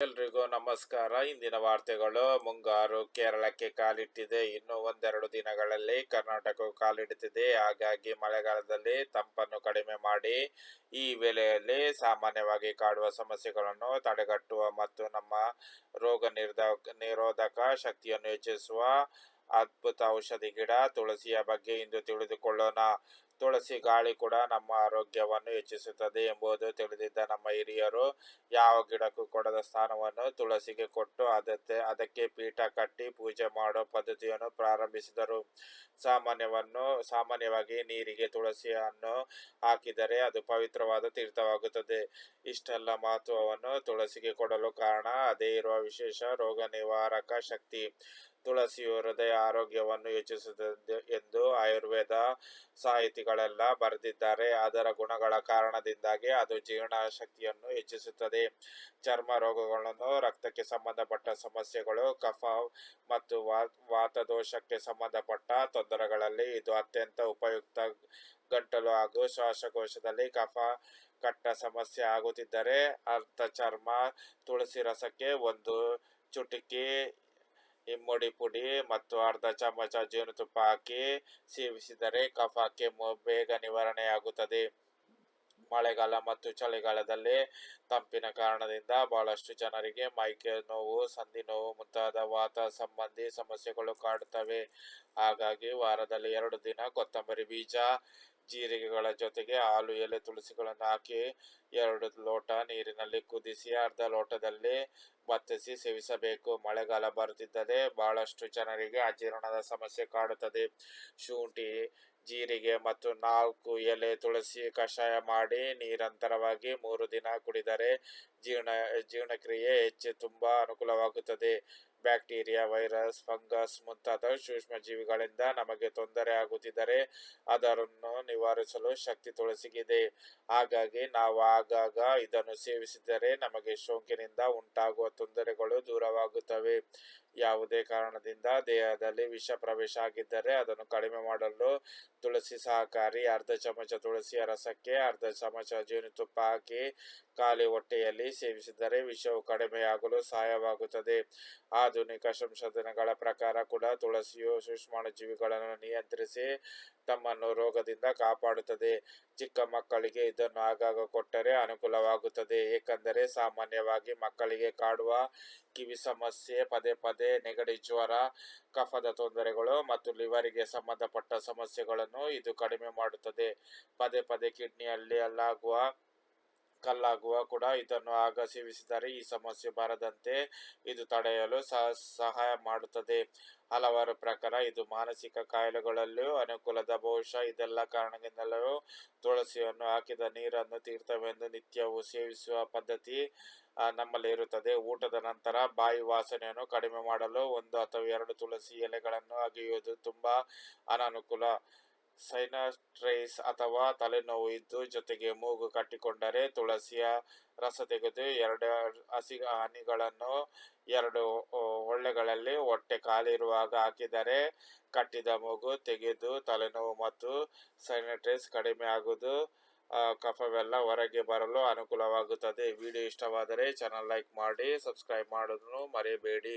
ಎಲ್ರಿಗೂ ನಮಸ್ಕಾರ. ಇಂದಿನ ವಾರ್ತೆಗಳು, ಮುಂಗಾರು ಕೇರಳಕ್ಕೆ ಕಾಲಿಟ್ಟಿದೆ. ಇನ್ನು ಒಂದೆರಡು ದಿನಗಳಲ್ಲಿ ಕರ್ನಾಟಕವು ಕಾಲಿಡುತ್ತಿದೆ. ಹಾಗಾಗಿ ಮಳೆಗಾಲದಲ್ಲಿ ತಂಪನ್ನು ಕಡಿಮೆ ಮಾಡಿ, ಈ ವೇಳೆಯಲ್ಲಿ ಸಾಮಾನ್ಯವಾಗಿ ಕಾಡುವ ಸಮಸ್ಯೆಗಳನ್ನು ತಡೆಗಟ್ಟುವ ಮತ್ತು ನಮ್ಮ ರೋಗ ನಿರೋಧಕ ನಿರೋಧಕ ಶಕ್ತಿಯನ್ನು ಹೆಚ್ಚಿಸುವ ಅದ್ಭುತ ಔಷಧಿ ಗಿಡ, ತುಳಸಿಯ ಬಗ್ಗೆ ಇಂದು ತಿಳಿದುಕೊಳ್ಳೋಣ. ತುಳಸಿ ಗಾಳಿ ಕೂಡ ನಮ್ಮ ಆರೋಗ್ಯವನ್ನು ಹೆಚ್ಚಿಸುತ್ತದೆ ಎಂಬುದು ತಿಳಿದಿದ್ದ ನಮ್ಮ ಹಿರಿಯರು, ಯಾವ ಗಿಡಕ್ಕೂ ಕೊಡದ ಸ್ಥಾನವನ್ನು ತುಳಸಿಗೆ ಕೊಟ್ಟು ಅದಕ್ಕೆ ಅದಕ್ಕೆ ಪೀಠ ಕಟ್ಟಿ ಪೂಜೆ ಮಾಡೋ ಪದ್ಧತಿಯನ್ನು ಪ್ರಾರಂಭಿಸಿದರು. ಸಾಮಾನ್ಯವನ್ನು, ಸಾಮಾನ್ಯವಾಗಿ ನೀರಿಗೆ ತುಳಸಿಯನ್ನು ಹಾಕಿದರೆ ಅದು ಪವಿತ್ರವಾದ ತೀರ್ಥವಾಗುತ್ತದೆ. ಇಷ್ಟೆಲ್ಲ ಮಹತ್ವವನ್ನು ತುಳಸಿಗೆ ಕೊಡಲು ಕಾರಣ ಅದೇ ಇರುವ ವಿಶೇಷ ರೋಗ ನಿವಾರಕ ಶಕ್ತಿ. ತುಳಸಿಯು ಹೃದಯ ಆರೋಗ್ಯವನ್ನು ಹೆಚ್ಚಿಸುತ್ತದೆ ಎಂದು ಆಯುರ್ವೇದ ಸಾಹಿತಿಗಳೆಲ್ಲ ಬರೆದಿದ್ದಾರೆ. ಅದರ ಗುಣಗಳ ಕಾರಣದಿಂದಾಗಿ ಅದು ಜೀರ್ಣ ಶಕ್ತಿಯನ್ನು ಹೆಚ್ಚಿಸುತ್ತದೆ. ಚರ್ಮ ರೋಗಗಳನ್ನು, ರಕ್ತಕ್ಕೆ ಸಂಬಂಧಪಟ್ಟ ಸಮಸ್ಯೆಗಳು, ಕಫ ಮತ್ತು ವಾತದೋಷಕ್ಕೆ ಸಂಬಂಧಪಟ್ಟ ತೊಂದರೆಗಳಲ್ಲಿ ಇದು ಅತ್ಯಂತ ಉಪಯುಕ್ತ ಗಂಟಲು ಹಾಗೂ ಶ್ವಾಸಕೋಶದಲ್ಲಿ ಕಫ ಕಟ್ಟ ಸಮಸ್ಯೆ ಆಗುತ್ತಿದ್ದರೆ ಅರ್ಧ ಚರ್ಮ, ತುಳಸಿ ರಸಕ್ಕೆ ಒಂದು ಚುಟುಕಿ ಇಮ್ಮಡಿ ಪುಡಿ ಮತ್ತು ಅರ್ಧ ಚಮಚ ಜೇನುತುಪ್ಪ ಹಾಕಿ ಸೇವಿಸಿದರೆ ಕಫಕ್ಕೆ ಬೇಗ ನಿವಾರಣೆಯಾಗುತ್ತದೆ. ಮಳೆಗಾಲ ಮತ್ತು ಚಳಿಗಾಲದಲ್ಲಿ ತಂಪಿನ ಕಾರಣದಿಂದ ಬಹಳಷ್ಟು ಜನರಿಗೆ ಮೈಕೆ ನೋವು, ಸಂಧಿ ನೋವು ಮುಂತಾದ ವಾತ ಸಂಬಂಧಿ ಸಮಸ್ಯೆಗಳು ಕಾಡುತ್ತವೆ. ಹಾಗಾಗಿ ವಾರದಲ್ಲಿ ಎರಡು ದಿನ ಕೊತ್ತಂಬರಿ ಬೀಜ ಜೀರಿಗೆಗಳ ಜೊತೆಗೆ ಹಾಲು, ಎಲೆ, ತುಳಸಿಗಳನ್ನು ಹಾಕಿ ಎರಡು ಲೋಟ ನೀರಿನಲ್ಲಿ ಕುದಿಸಿ ಅರ್ಧ ಲೋಟದಲ್ಲಿ ಬತ್ತಿಸಿ ಸೇವಿಸಬೇಕು. ಮಳೆಗಾಲ ಬರುತ್ತಿದ್ದರೆ ಬಹಳಷ್ಟು ಜನರಿಗೆ ಅಜೀರ್ಣದ ಸಮಸ್ಯೆ ಕಾಡುತ್ತದೆ. ಶುಂಠಿ, ಜೀರಿಗೆ ಮತ್ತು ನಾಲ್ಕು ಎಲೆ, ತುಳಸಿ ಕಷಾಯ ಮಾಡಿ ನಿರಂತರವಾಗಿ ಮೂರು ದಿನ ಕುಡಿದರೆ ಜೀರ್ಣ, ಜೀರ್ಣಕ್ರಿಯೆ ಹೆಚ್ಚು ತುಂಬ ಅನುಕೂಲವಾಗುತ್ತದೆ. ಬ್ಯಾಕ್ಟೀರಿಯಾ, ವೈರಸ್, ಫಂಗಸ್ ಮುಂತಾದ ಸೂಕ್ಷ್ಮ ಜೀವಿಗಳಿಂದ ನಮಗೆ ತೊಂದರೆ ಆಗುತ್ತಿದ್ದರೆ ಅದನ್ನು ನಿವಾರಿಸಲು ಶಕ್ತಿ ತುಳಸಿಗಿದೆ. ಹಾಗಾಗಿ ನಾವು ಆಗಾಗ ಇದನ್ನು ಸೇವಿಸಿದರೆ ನಮಗೆ ಸೋಂಕಿನಿಂದ ಉಂಟಾಗುವ ತೊಂದರೆಗಳು ದೂರವಾಗುತ್ತವೆ. ಯಾವುದೇ ಕಾರಣದಿಂದ ದೇಹದಲ್ಲಿ ವಿಷ ಪ್ರವೇಶ ಆಗಿದ್ದರೆ ಅದನ್ನು ಕಡಿಮೆ ಮಾಡಲು ತುಳಸಿ ಸಹಕಾರಿ, ಅರ್ಧ ಚಮಚ ತುಳಸಿಯ ರಸಕ್ಕೆ, ಅರ್ಧ ಚಮಚ ಜೇನುತುಪ್ಪ ಹಾಕಿ ಖಾಲಿ ಹೊಟ್ಟೆಯಲ್ಲಿ ಸೇವಿಸಿದರೆ ವಿಷವು ಕಡಿಮೆಯಾಗಲು ಸಹಾಯವಾಗುತ್ತದೆ. ಆಧುನಿಕ ಸಂಶೋಧನೆಗಳ ಪ್ರಕಾರ ಕೂಡ ತುಳಸಿಯು ಸೂಕ್ಷ್ಮಾಣುಜೀವಿಗಳನ್ನು ನಿಯಂತ್ರಿಸಿ ತಮ್ಮನ್ನು ರೋಗದಿಂದ ಕಾಪಾಡುತ್ತದೆ. ಚಿಕ್ಕ ಮಕ್ಕಳಿಗೆ ಇದನ್ನು ಆಗಾಗ ಕೊಟ್ಟರೆ ಅನುಕೂಲವಾಗುತ್ತದೆ. ಏಕೆಂದರೆ ಸಾಮಾನ್ಯವಾಗಿ ಮಕ್ಕಳಿಗೆ ಕಾಡುವ ಕಿವಿ ಸಮಸ್ಯೆ, ಪದೇ ಪದೇ ನೆಗಡಿ, ಜ್ವರ, ಕಫದ ತೊಂದರೆಗಳು ಮತ್ತು ಲಿವರಿಗೆ ಸಂಬಂಧಪಟ್ಟ ಸಮಸ್ಯೆಗಳನ್ನು ಇದು ಕಡಿಮೆ ಮಾಡುತ್ತದೆ. ಪದೇ ಪದೇ ಕಿಡ್ನಿಯಲ್ಲಿ ಅಲ್ಲಾಗುವ ಕಲ್ಲಾಗುವ ಕೂಡ ಇದನ್ನು ಆಗ ಸೇವಿಸಿದರೆ ಈ ಸಮಸ್ಯೆ ಬರದಂತೆ ಇದು ತಡೆಯಲು ಸಹ ಸಹಾಯ ಮಾಡುತ್ತದೆ. ಹಲವಾರು ಪ್ರಕಾರ ಇದು ಮಾನಸಿಕ ಕಾಯಿಲೆಗಳಲ್ಲೂ ಅನುಕೂಲದ ಬಹುಶಃ ಇದೆಲ್ಲ ಕಾರಣದಿಂದಲೂ ತುಳಸಿಯನ್ನು ಹಾಕಿದ ನೀರನ್ನು ತೀರ್ಥವೆಂದು ನಿತ್ಯವೂ ಸೇವಿಸುವ ಪದ್ಧತಿ ನಮ್ಮಲ್ಲಿ ಇರುತ್ತದೆ. ಊಟದ ನಂತರ ಬಾಯಿ ವಾಸನೆಯನ್ನು ಕಡಿಮೆ ಮಾಡಲು ಒಂದು ಅಥವಾ ಎರಡು ತುಳಸಿ ಎಲೆಗಳನ್ನು ಅಗೆಯುವುದು ತುಂಬಾ ಅನಾನುಕೂಲ. ಸೈನಸ್ಟ್ರೈಸ್ ಅಥವಾ ತಲೆನೋವು ಇದ್ದು ಜೊತೆಗೆ ಮೂಗು ಕಟ್ಟಿಕೊಂಡರೆ ತುಳಸಿಯ ರಸ ತೆಗೆದು ಎರಡು ಹಸಿ ಹನಿಗಳನ್ನು ಎರಡು ಹೊಳ್ಳೆಗಳಲ್ಲಿ ಹೊಟ್ಟೆ ಖಾಲಿರುವಾಗ ಹಾಕಿದರೆ ಕಟ್ಟಿದ ಮೂಗು ತೆಗೆದು ತಲೆನೋವು ಮತ್ತು ಸೈನಟ್ರೈಸ್ ಕಡಿಮೆ ಆಗುವುದು ಕಫವೆಲ್ಲ ಹೊರಗೆ ಬರಲು ಅನುಕೂಲವಾಗುತ್ತದೆ. ವಿಡಿಯೋ ಇಷ್ಟವಾದರೆ ಚಾನಲ್ ಲೈಕ್ ಮಾಡಿ ಸಬ್ಸ್ಕ್ರೈಬ್ ಮಾಡೋದನ್ನು ಮರೆಯಬೇಡಿ